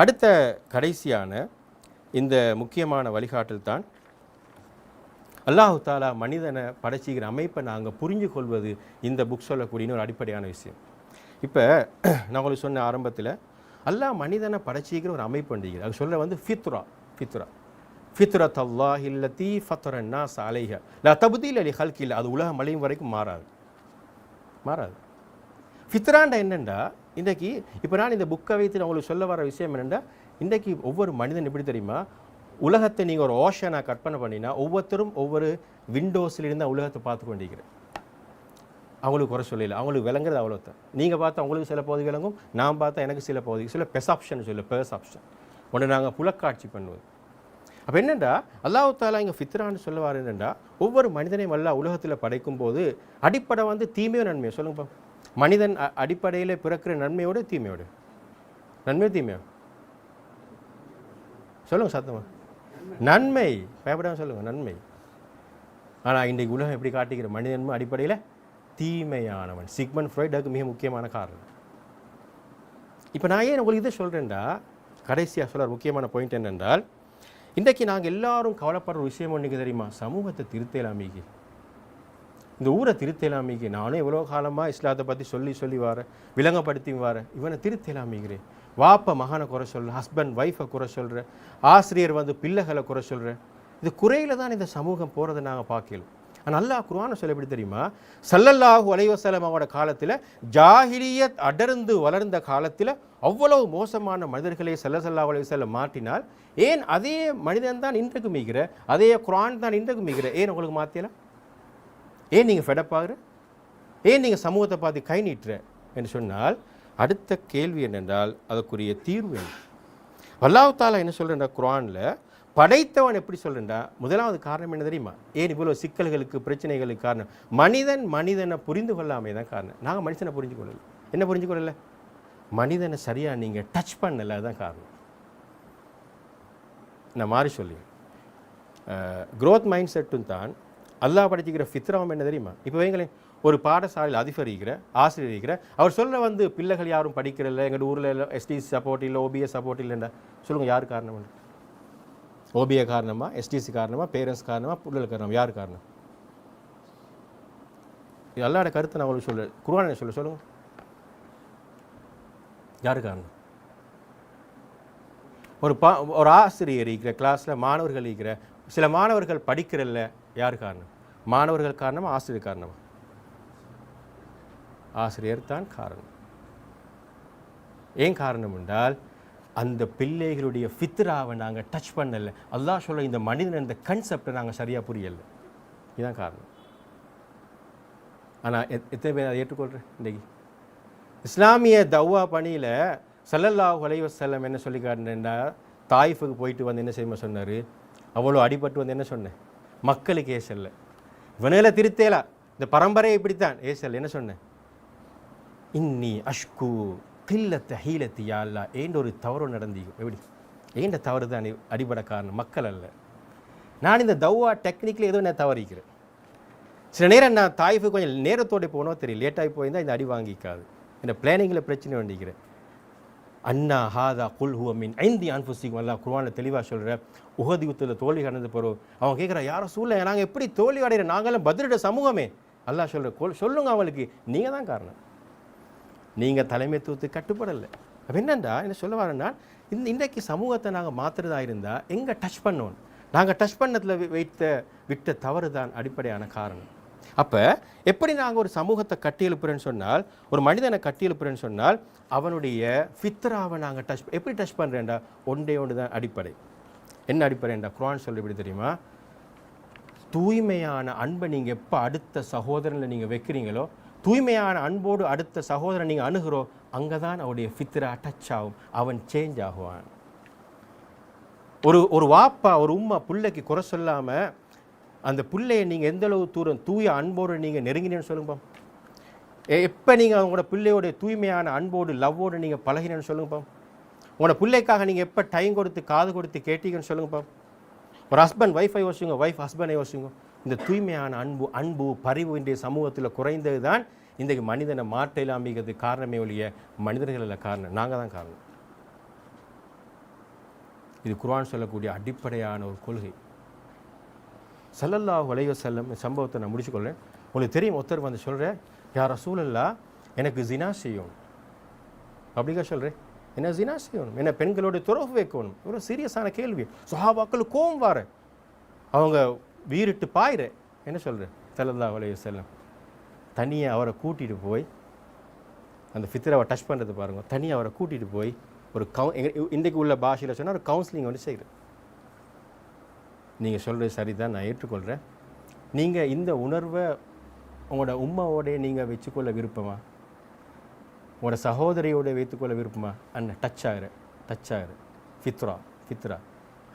அடுத்த கடைசியான இந்த முக்கியமான வழிகாட்டல் தான் அல்லாஹு தாலா மனிதனை படைச்சிக்கிற அமைப்பை நாங்கள் புரிஞ்சு கொள்வது இந்த புக் சொல்லக்கூடியன்னு ஒரு அடிப்படையான விஷயம். இப்போ நான் உங்களுக்கு சொன்ன ஆரம்பத்தில் அல்லாஹ் மனிதனை படைச்சிக்கிற ஒரு அமைப்பு பண்ணிக்கிறது அது சொல்ல வந்து ஃபித்ரா ஃபித்ரா. ஃபித்ரத் அல்லாஹ் இல்லத்தி ஃபத்ரன்னா சாலைஹ லா தபுதீல் அலி ஹல்கில். அது உலகம் மலையும் வரைக்கும் மாறாது. மாறாது. ஃபித்ராண்டா என்னென்னா இன்றைக்கி இப்போ நான் இந்த புக்கை வைத்து நான் உங்களுக்கு சொல்ல வர விஷயம் என்னென்னா இன்றைக்கி ஒவ்வொரு மனிதன் எப்படி தெரியுமா? உலகத்தை நீங்கள் ஒரு ஓஷனாக கற்பனை பண்ணினா ஒவ்வொருத்தரும் ஒவ்வொரு விண்டோஸ்லேருந்து உலகத்தை பார்த்து கொண்டிருக்கிறேன் அவங்களுக்கு குறை சொல்லல. அவங்களுக்கு விளங்குறது அவ்வளோத்தான் நீங்கள் பார்த்தா அவங்களுக்கு சில பகுதி விளங்கும் நான் பார்த்தா எனக்கு சில பகுதி சில பெசாப்ஷன் சொல்ல பெர்சாப்ஷன் ஒன்று நாங்கள் புலக்காட்சி பண்ணுவது. அப்போ என்னென்னா அல்லாஹ் தாலா இங்கே ஃபித்ரான்னு சொல்லுவார் என்னென்னா ஒவ்வொரு மனிதனையும் அல்லா உலகத்தில் படைக்கும் போது அடிப்படை வந்து தீமையோ நன்மையோ சொல்லுங்கப்பா மனிதன் அடிப்படையில் பிறக்கிற நன்மையோட தீமையோட. நன்மை தீமையோ? சொல்லுங்க சத்தமா. நன்மை. பயப்படாம சொல்லுங்க நன்மை. ஆனால் இன்றைக்கு உலகம் எப்படி காட்டுகிற மனிதன் அடிப்படையில்? தீமையானவன். சிக்மன் ஃப்ராய்ட் அதுக்கு மிக முக்கியமான காரணம். இப்போ நான் ஏன் உங்களுக்கு இதை சொல்கிறேன்டா கடைசியாக சொல்கிற முக்கியமான பாயிண்ட் என்னென்றால் இன்றைக்கு நாங்கள் எல்லாரும் கவலைப்படுற விஷயம் ஒன்றுக்கு தெரியுமா? சமூகத்தை திருத்தலாமிக்கு இந்த ஊரை திருத்தலாமிக்கு நானும் எவ்வளோ காலமாக இஸ்லாத்தை பற்றி சொல்லி சொல்லி வரேன். விலங்கப்படுத்தி வரேன். இவனை திருத்தலாமிக்கிறேன் வாப்ப மகனை குறை சொல்கிறேன் ஹஸ்பண்ட் ஒய்ஃபை குறை சொல்கிறேன் ஆசிரியர் வந்து பிள்ளைகளை குறை சொல்கிறேன் இது குறையில் தான் இந்த சமூகம் போகிறத நாங்கள் பார்க்கலாம் ஆனால் அல்லாஹ் குர்ஆனை சொல்ல எப்படி தெரியுமா? சல்லல்லாஹு அலைவசலம் அவட காலத்தில் ஜாகிரியத் அடர்ந்து வளர்ந்த காலத்தில் அவ்வளவு மோசமான மனிதர்களை சல்லல்லாஹு அலைஹி வஸல்லம் மாற்றினால் ஏன் அதே மனிதன் தான் இன்றைக்கு மிகிற அதே குரான் தான் இன்றைக்கு மிகிற ஏன் உங்களுக்கு மாற்றியலாம் ஏன் நீங்கள் ஃபெடப்பாகிற ஏன் நீங்கள் சமூகத்தை பார்த்து கை நீட்டுற? என்று சொன்னால் அடுத்த கேள்வி என்னென்றால் அதற்குரிய தீர்வு என்ன? வல்லாவத்தால் என்ன சொல்கிறேன் குரானில் படைத்தவன் எப்படி சொல்கிறேன்டா முதலாவது காரணம் என்ன தெரியுமா? ஏன் இவ்வளோ சிக்கல்களுக்கு பிரச்சனைகளுக்கு காரணம்? மனிதன் மனிதனை புரிந்து கொள்ளாமே தான் காரணம். நாங்கள் மனுஷனை புரிஞ்சு கொள்ளலை. என்ன புரிஞ்சு கொள்ளலை? மனிதனை சரியாக நீங்கள் டச் பண்ணலை அதுதான் காரணம். நான் மாறி சொல்லி குரோத் மைண்ட் செட்டும் தான் அல்லாஹ் படைச்சிக்கிற ஃபித்ராவும் என்ன தெரியுமா? இப்போ வைங்களேன் ஒரு பாடசாலையில் அதிபர் இருக்கிற ஆசிரியர் இருக்கிற அவர் சொல்ல வந்து பிள்ளைகள் யாரும் படிக்கிறதில்ல எங்கள் ஊரில் எஸ்டி சப்போர்ட் இல்லை ஓபிஎஸ் சப்போர்ட் இல்லைண்டா சொல்லுங்கள் யார் காரணம் ஓபிஏ காரணமாக எஸ்டிசி காரணமாக பேரண்ட்ஸ் காரணமாக பிள்ளைகள் காரணம் யார் காரணம்? இது அல்லாட கருத்தை நான் உங்களுக்கு சொல்ல குருவான சொல்ல சொல்லுங்கள் யார் காரணம்? ஒரு பா ஒரு ஆசிரியர் இருக்கிற கிளாஸில் மாணவர்கள் இருக்கிற சில மாணவர்கள் படிக்கிறல்ல யார் காரணம்? மாணவர்கள் காரணம் ஆசிரியர் காரணமா? ஆசிரியர் தான் காரணம். ஏன் காரணம் என்றால் அந்த பிள்ளைகளுடைய ஃபித்ராவை நாங்கள் டச் பண்ணலை. அல்லாஹ் சொல்ல இந்த மனிதன் இந்த கன்செப்டை நாங்கள் சரியாக புரியலை. இதுதான் காரணம். ஆனால் எத்தனை பேர் அதை ஏற்றுக்கொள்கிறேன் இன்றைக்கி இஸ்லாமிய தவ்வா பணியில் சல்லல்லா அலைஹி செல்லம் என்ன சொல்லி காட்டினா தாய்ஃபுக்கு போயிட்டு வந்து என்ன செய்யுமா சொன்னார்? அவ்வளோ அடிபட்டு வந்து என்ன சொன்னேன்? மக்களுக்கு ஏசல்ல. இவனுகளை திருத்தேலா. இந்த பரம்பரையை இப்படித்தான். ஏசல் என்ன சொன்னேன் இன்னி அஷ்கு கில்லத்தை ஹீலத்தி யாழ்லா ஏண்ட ஒரு தவறு நடந்தீங்க? எப்படி? ஏண்ட தவறு தான் அடி- அடிபட காரணம்? மக்கள் அல்ல. நான் இந்த தவ்வா டெக்னிக்கில் ஏதோ நான் தவறிக்கிறேன். சில நேரம் நான் தாய்ஃபு கொஞ்சம் நேரத்தோடு போனோம் தெரியும் லேட்டாகி போயிருந்தால் இந்த அடி வாங்கிக்காது. இந்த பிளானிங்கில் பிரச்சனை வேண்டிக்கிறேன். அண்ணா ஹாதா குல் ஹுவ மின் ஐந்தி அன்புசிக்கும் அல்லா குருவான தெளிவாக சொல்கிற உகதி யுத்தத்தில் தோல்வி கடந்து போகிறோம் அவன் கேட்குற யாரும் சூழ்நிலை நாங்கள் எப்படி தோல்வி அடைகிற நாங்களும் பதிலிட சமூகமே. அல்லா சொல்கிற கொல் சொல்லுங்க அவங்களுக்கு. நீங்கள் தான் காரணம். நீங்கள் தலைமைத்துவத்துக்கு கட்டுப்படலை. அப்போ என்னண்டா என்ன சொல்ல வரேன்னா இந்த இன்றைக்கு சமூகத்தை நாங்கள் மாற்றுறதா இருந்தால் எங்கே டச் பண்ணோம்? நாங்கள் டச் பண்ணத்தில் வைத்த விட்ட தவறு தான் அடிப்படையான காரணம். அப்போ எப்படி நாங்கள் ஒரு சமூகத்தை கட்டி எழுப்புறேன்னு சொன்னால் ஒரு மனிதனை கட்டி எழுப்புறேன்னு சொன்னால் அவனுடைய ஃபித்ராவை நாங்கள் டச் எப்படி டச் பண்ணுறேன்டா ஒன்றே ஒன்று தான் அடிப்படை. என்ன அடிப்படைண்டா? குரான் சொல்லி எப்படி தெரியுமா? தூய்மையான அன்பை நீங்கள் எப்போ அடுத்த சகோதரனில் நீங்கள் வைக்கிறீங்களோ தூய்மையான அன்போடு அடுத்த சகோதரன் நீங்கள் அணுகிறோ அங்கே தான் அவருடைய ஃபித்ரா டச் ஆகும். அவன் சேஞ்ச் ஆகுவான். ஒரு ஒரு வாப்பா ஒரு உம்மா பிள்ளைக்கு குறை சொல்லாமல் அந்த பிள்ளையை நீங்கள் எந்த அளவு தூரம் தூய அன்போடு நீங்கள் நெருங்கினேன்னு சொல்லுங்கப்பா. எப்போ நீங்கள் அவங்களோட பிள்ளையோட தூய்மையான அன்போடு லவ்வோடு நீங்கள் பழகினேன்னு சொல்லுங்கப்பா. உங்களோட பிள்ளைக்காக நீங்கள் எப்போ டைம் கொடுத்து காது கொடுத்து கேட்டீங்கன்னு சொல்லுங்கப்பா. ஒரு ஹஸ்பண்ட் ஒய்ஃபை யோசிங்க ஒய்ஃப் ஹஸ்பண்டை யோசிங்க இந்த தூய்மையான அன்பு அன்பு பரிவு இன்றைய சமூகத்தில் குறைந்தது தான் இன்றைக்கு மனிதனை மாற்ற இல்லாமிக்கிறது காரணமே ஒழிய மனிதர்கள் காரணம். நாங்கள் தான் காரணம். இது குர்ஆன் சொல்லக்கூடிய அடிப்படையான ஒரு கொள்கை. சல்லல்லா அலைஹி செல்லும் இந்த சம்பவத்தை நான் முடிச்சுக்கொள்கிறேன் உங்களுக்கு தெரியும் ஒருத்தர் வந்து சொல்கிறேன் யார சூழல்லா எனக்கு ஜினா செய்யணும். அப்படிக்கா சொல்கிறேன் என்ன ஜினா செய்யணும்? என்ன பெண்களுடைய துறவு வைக்கணும்? ஒரு சீரியஸான கேள்வி. சுஹாபாக்கள் கோவம் வார அவங்க வீரிட்டு பாயிர. என்ன சொல்கிறேன் சல்லல்லா அலைஹி செல்லும் தனியாக அவரை கூட்டிகிட்டு போய் அந்த ஃபித்ராவை டச் பண்ணுறது பாருங்கள் தனியாக அவரை கூட்டிகிட்டு போய் ஒரு கவு இன்றைக்கு உள்ள பாஷையில் சொன்னால் ஒரு கவுன்சிலிங் வந்து செய்கிறேன் நீங்கள் சொல்கிறது சரிதான் நான் ஏற்றுக்கொள்கிறேன். நீங்கள் இந்த உணர்வை உங்களோட உம்மாவோட நீங்கள் வச்சுக்கொள்ள விருப்பமா? உங்களோட சகோதரியோட வைத்துக்கொள்ள விருப்பமா? அண்ணன் டச் ஆகிற டச் ஆகிற. ஃபித்ரா ஃபித்ரா.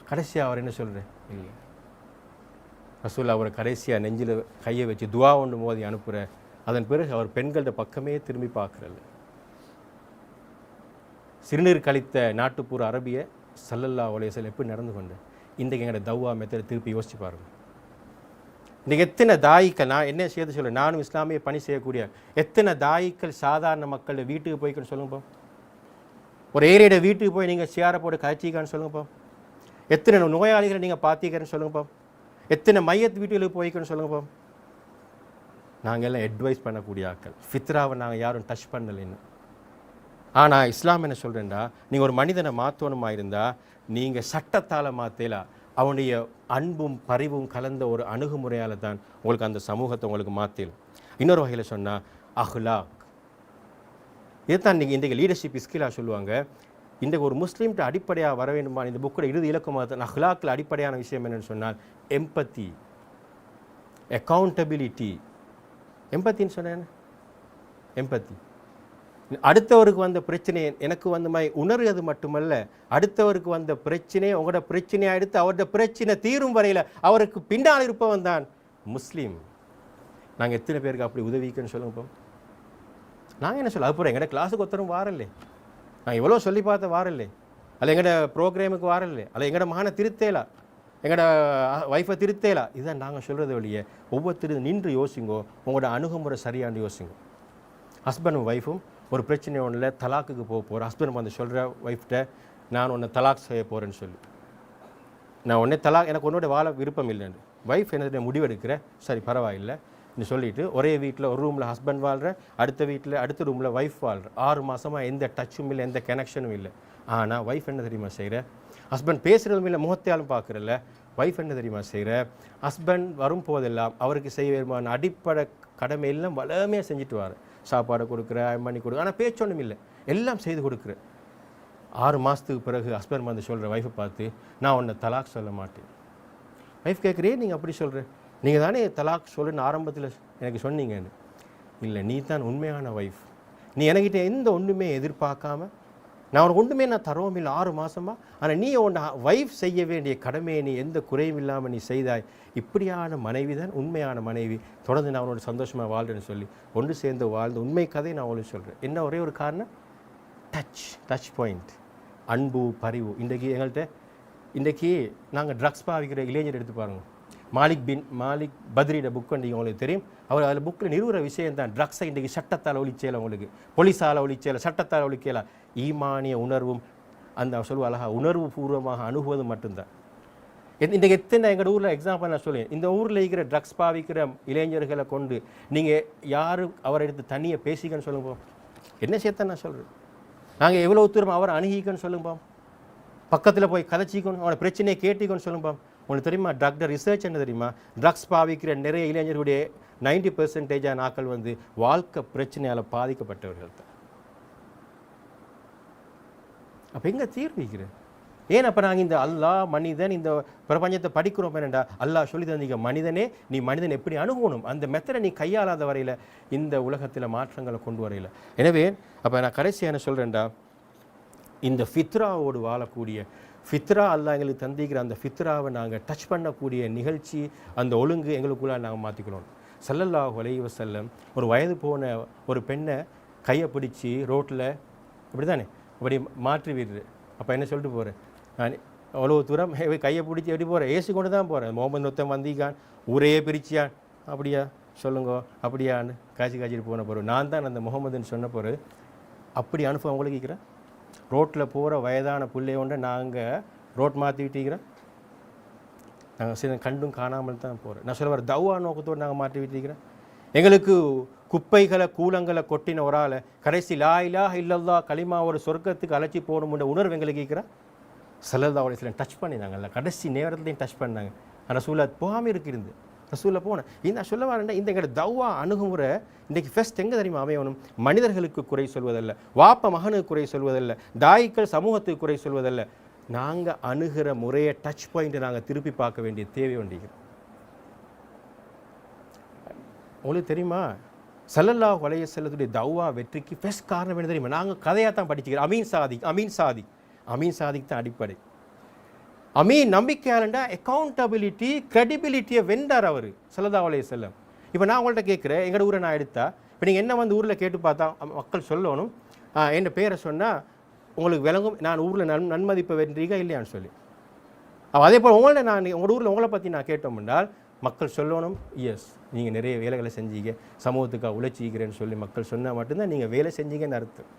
கடைசியாக அவர் என்ன சொல்கிறேன் இல்லை. ரசூல் அவரை கடைசியாக நெஞ்சில் கையை வச்சு துவா ஒன்று மோதி அனுப்புகிற அதன் பிறகு அவர் பெண்களோட பக்கமே திரும்பி பார்க்குறல்ல சிறுநீர் கழித்த நாட்டுப்புற அரபிய சல்லல்லா ஒலேசல் எப்படி நடந்து கொண்டு இன்றைக்கு எங்களோட தவ்வா மெத்தட் திருப்பி யோசிச்சு பாருங்க. இன்றைக்கி எத்தனை தாயிக்கள் நான் என்ன செய்ய சொல்ல நானும் இஸ்லாமிய பணி செய்யக்கூடிய எத்தனை தாயிக்கள் சாதாரண மக்கள் வீட்டுக்கு போய்க்கன்னு சொல்லுங்கப்பா ஒரு ஏரியோட வீட்டுக்கு போய் நீங்கள் சேரை போட்டு கழிச்சிக்கான்னு சொல்லுங்கப்பா எத்தனை நோயாளிகளை நீங்கள் பார்த்தீங்கன்னு சொல்லுங்கப்பா எத்தனை மையத்து வீட்டுகளுக்கு போய்க்கன்னு சொல்லுங்கப்பா நாங்கள் எல்லாம் அட்வைஸ் பண்ணக்கூடிய ஆட்கள். ஃபித்ராவை நாங்கள் யாரும் டச் பண்ணலைன்னு. ஆனால் இஸ்லாம் என்ன சொல்கிறேன்டா நீங்கள் ஒரு மனிதனை மாற்றணுமா இருந்தால் நீங்கள் சட்டத்தால் மாற்றலாம் அவனுடைய அன்பும் பரிவும் கலந்த ஒரு அணுகுமுறையால் தான் உங்களுக்கு அந்த சமூகத்தை உங்களுக்கு மாற்றலாம் இன்னொரு வகையில் சொன்னால் அஹ்லாக். இதுதான் நீங்கள் இன்றைக்கு லீடர்ஷிப் ஸ்கில்லாக சொல்லுவாங்க. இன்றைக்கு ஒரு முஸ்லீம்கிட்ட அடிப்படையாக வர வேண்டுமா? இந்த புக்கோட இறுதி இலக்கமாக தான். அஹ்லாக்கில் அடிப்படையான விஷயம் என்னென்னு சொன்னால் எம்பத்தி அக்கௌண்டபிலிட்டி எம்பத்தின்னு சொன்னேன் எம்பத்தி அடுத்தவருக்கு வந்த பிரச்சனை எனக்கு வந்த மாதிரி உணர்வது மட்டுமல்ல அடுத்தவருக்கு வந்த பிரச்சனையை உங்களோட பிரச்சனையை எடுத்து அவரோட பிரச்சனை தீரும் வரையில் அவருக்கு பின்னால் இருப்பவன் தான் முஸ்லீம். நாங்கள் எத்தனை பேருக்கு அப்படி உதவிக்குன்னு சொல்லுங்க இப்போ நாங்கள் என்ன சொல்ல அப்புறம் எங்கள்கிட்ட கிளாஸுக்கு ஒருத்தரும் வாரல்லே. நான் எவ்வளோ சொல்லி பார்த்த வாரல்லே. அல்ல எங்கட ப்ரோக்ராமுக்கு வாரல்லே. அல்ல எங்கட மகனை திருத்தேலா. எங்கட ஒய்ஃபை திருத்தேலா. இதுதான் நாங்கள் சொல்கிறது வழியே ஒவ்வொருத்தரும் நின்று யோசிங்கோ உங்களோட அணுகுமுறை சரியான யோசிங்கோ. ஹஸ்பண்டும் ஒய்ஃபும் ஒரு பிரச்சனை ஒன்றில் தலாக்குக்கு போக போகிறேன் ஹஸ்பண்ட் வந்து சொல்கிற ஒய்ஃப்ட்ட நான் உன்னை தலாக் செய்ய போகிறேன்னு சொல்லி. நான் உடனே தலாக் எனக்கு உன்னோட வாழ விருப்பம் இல்லைன்னு ஒய்ஃப் என்ன முடிவெடுக்கிறேன் சரி பரவாயில்லை. நீ சொல்லிவிட்டு ஒரே வீட்டில் ஒரு ரூமில் ஹஸ்பண்ட் வாழ்கிற அடுத்த வீட்டில் அடுத்த ரூமில் ஒய்ஃப் வாழ்கிற ஆறு மாதமாக எந்த டச்சும் இல்லை எந்த கனெக்ஷனும் இல்லை. ஆனால் ஒய்ஃப் என்ன தெரியுமா செய்கிற ஹஸ்பண்ட் பேசுகிறதும் இல்லை முகத்தையாலும் பார்க்குறல்ல. ஒய்ஃப் என்ன தெரியுமா செய்கிற ஹஸ்பண்ட் வரும் போதெல்லாம் அவருக்கு செய்ய வேண்டுமான அடிப்படை கடமை எல்லாம் வளமையாக செஞ்சுட்டு வாரு. சாப்பாடு கொடுக்குற பண்ணி கொடுக்குற ஆனால் பேச்சொன்றும் இல்லை. எல்லாம் செய்து கொடுக்குற. ஆறு மாதத்துக்கு பிறகு ஹஸ்பண்ட் வந்து சொல்கிற ஒய்ஃபை பார்த்து நான் உன்னை தலாக் சொல்ல மாட்டேன். ஒய்ஃப் கேட்குறே நீங்கள் அப்படி சொல்கிற நீங்கள் தானே தலாக் சொல்லுன்னு ஆரம்பத்தில் எனக்கு சொன்னீங்கன்னு. இல்லை நீ தான் உண்மையான ஒய்ஃப் நீ என்கிட்ட எந்த ஒன்றுமே எதிர்பார்க்காம நான் உனக்கு ஒன்றுமே நான் தரவும் இல்லை ஆறு மாதமா ஆனால் நீ உன்னை ஒய்ஃப் செய்ய வேண்டிய கடமையை நீ எந்த குறையும் இல்லாமல் நீ செய்தாய். இப்படியான மனைவி தான் உண்மையான மனைவி. தொடர்ந்து நான் அவனோட சந்தோஷமாக வாழ்றேன்னு சொல்லி ஒன்று சேர்ந்து வாழ்ந்த உண்மை கதையை நான் உங்களுக்கு சொல்கிறேன் என்ன ஒரே ஒரு காரணம்? டச் டச் பாயிண்ட் அன்பு பரிவு. இன்றைக்கி எங்கள்கிட்ட இன்றைக்கி நாங்கள் ட்ரக்ஸ் பாவிக்கிற இளைஞர் எடுத்து பாருங்கள் மாலிக் பின் மாலிக் பத்ரியோட புக் நீங்கள் உங்களுக்கு தெரியும். அவர் அதில் புக்கில் நிறுவுற விஷயம் தான் ட்ரக்ஸை இன்றைக்கி சட்டத்தால் ஒழிச்சேல உங்களுக்கு போலீஸால் ஒழிச்சேல சட்டத்தால் ஒழிக்கல. ஈமானிய உணர்வும் அந்த சொல்லுவ அழகா உணர்வு பூர்வமாக அணுகுவது மட்டும்தான். இன்றைக்கு எத்தனை எங்கள் ஊரில் எக்ஸாம்பிள் நான் சொல்லுவேன். இந்த ஊரில் இருக்கிற ட்ரக்ஸ் பாவிக்கிற இளைஞர்களை கொண்டு நீங்கள் யாரும் அவரை எடுத்து தண்ணியை பேசிக்கன்னு சொல்லுங்க என்ன சேர்த்த நான் சொல்கிறேன் நாங்கள் எவ்வளோ தூரம் அவரை அணுகிக்கன்னு சொல்லுங்கப்பா பக்கத்தில் போய் கதைச்சிக்கணும் அவனை பிரச்சனையை கேட்டிக்கன்னு சொல்லுங்கப்பா உங்களுக்கு தெரியுமா? டாக்டர் ரிசர்ச் என்ன தெரியுமா? ட்ரக்ஸ் பாவிக்கிற நிறைய இளைஞர்களுடைய நைன்டி பெர்சன்டேஜான ஆக்கள் வந்து வாழ்க்கை பிரச்சனையால் பாதிக்கப்பட்டவர்கள் தான் அப்போ எங்கே தீர்விக்கிறேன் ஏன் அப்போ நாங்கள் இந்த அல்லாஹ் மனிதன் இந்த பிரபஞ்சத்தை படிக்கிறோம் என்னடா? அல்லாஹ் சொல்லி தந்தீங்க மனிதனே நீ மனிதன் எப்படி அணுகணும்? அந்த மெத்தடை நீ கையாளாத வரையில் இந்த உலகத்தில் மாற்றங்களை கொண்டு வரையில். எனவே அப்போ நான் கடைசியான என்ன சொல்கிறேன்டா இந்த ஃபித்ராவோடு வாழக்கூடிய ஃபித்ரா அல்லா எங்களுக்கு தந்திக்கிற அந்த ஃபித்ராவை நாங்கள் டச் பண்ணக்கூடிய நிகழ்ச்சி அந்த ஒழுங்கு எங்களுக்குள்ள நாங்கள் மாற்றிக்கணும் ஸல்லல்லாஹு அலைஹி செல்லம் ஒரு வயது போன ஒரு பெண்ணை கையை பிடிச்சி ரோட்டில் இப்படி தானே இப்படி மாற்றி விடுறு அப்போ என்ன சொல்லிட்டு போகிறேன் நான் அவ்வளோ தூரம் கையை பிடிச்சி எப்படி போகிறேன் ஏசி கொண்டு தான் போகிறேன் முகமது நொத்தம் வந்திக்கான் ஊரையே பிரிச்சியான். அப்படியா? சொல்லுங்க. அப்படியான்னு காய்ச்சி காய்ச்சிட்டு போன பிறகு நான் தான் அந்த முகமதுன்னு சொன்ன பிறகு அப்படி அனுபவம் உங்களுக்கு கேட்குறேன் ரோட்டில் போகிற வயதான பிள்ளையோண்ட நாங்கள் ரோட் மாற்றி நாங்கள் சில கண்டும் காணாமல் தான் போகிறோம் நான் சொல்ல வர தவ்வா நோக்கத்தோடு நாங்கள் மாற்றி விட்டீங்களா எங்களுக்கு குப்பைகளை கூலங்களை கொட்டின ஒரு ஆளை கடைசி லா இலாஹ இல்லல்லா ஒரு சொர்க்கத்துக்கு அழைச்சி போகணும்ன்ற உணர்வு எங்களுக்கு கேட்குறா அவளை சில டச் பண்ணினாங்கல்ல. கடைசி நேரத்துலையும் டச் பண்ணாங்க. ஆனால் சூழல் போகாமல் இருக்கிறது ரசூலில் போனேன் இந்த சொல்ல வரேன்டா இந்த எங்களோட தவ்வா அணுகுமுறை இன்றைக்கி ஃபஸ்ட் எங்கே தெரியுமா அமையணும்? மனிதர்களுக்கு குறை சொல்வதல்ல. வாப்ப மகனுக்கு குறை சொல்வதல்ல. தாய்க்கள் சமூகத்துக்கு குறை சொல்வதல்ல. நாங்கள் அணுகிற முறையை டச் பாயிண்ட்டை நாங்கள் திருப்பி பார்க்க வேண்டிய தேவை வேண்டியிருக்கிறோம் உங்களுக்கு தெரியுமா? சல்லல்லா வலைய செல்லத்துடைய தவ்வா வெற்றிக்கு ஃபெஸ்ட் காரணம் என்ன தெரியுமா? நாங்கள் கதையாக தான் படிச்சுக்கிறோம். அமீன் சாதிக் அமீன் சாதிக் அமீன் சாதிக் தான் அடிப்படை. அமீன் நம்பிக்கையாளண்டா அக்கௌண்டபிலிட்டி க்ரெடிபிலிட்டியை வென்றார் அவர் சல்லல்லா செல்லம் இப்போ நான் உங்கள்கிட்ட கேட்குறேன் எங்களோட ஊரை நான் எடுத்தா இப்போ நீங்கள் என்ன வந்து ஊரில் கேட்டு பார்த்தா மக்கள் சொல்லணும். ஆ, என் பேரை சொன்னால் உங்களுக்கு விளங்கும் நான் ஊரில் நன் நன்மதிப்பை வென்றீங்க இல்லையான்னு சொல்லி. அதே போல் உங்களை நான் உங்களோட ஊரில் உங்களை பற்றி நான் கேட்டோம் என்றால் மக்கள் சொல்லணும் எஸ் நீங்கள் நிறைய வேலைகளை செஞ்சீங்க சமூகத்துக்காக உழைச்சிக்கிறேன்னு சொல்லி மக்கள் சொன்னால் மட்டும்தான் நீங்கள் வேலை செஞ்சீங்கன்னு அர்த்தம்.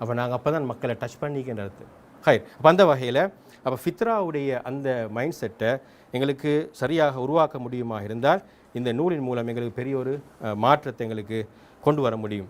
அப்போ நாங்கள் அப்போ தான் மக்களை டச் பண்ணிக்கின்ற அர்த்தம். ஹை. அப்போ அந்த வகையில் அப்போ ஃபித்ராவுடைய அந்த மைண்ட் செட்டை எங்களுக்கு சரியாக உருவாக்க முடியுமா இருந்தால் இந்த நூலின் மூலம் எங்களுக்கு பெரிய ஒரு மாற்றத்தை எங்களுக்கு கொண்டு வர முடியும்.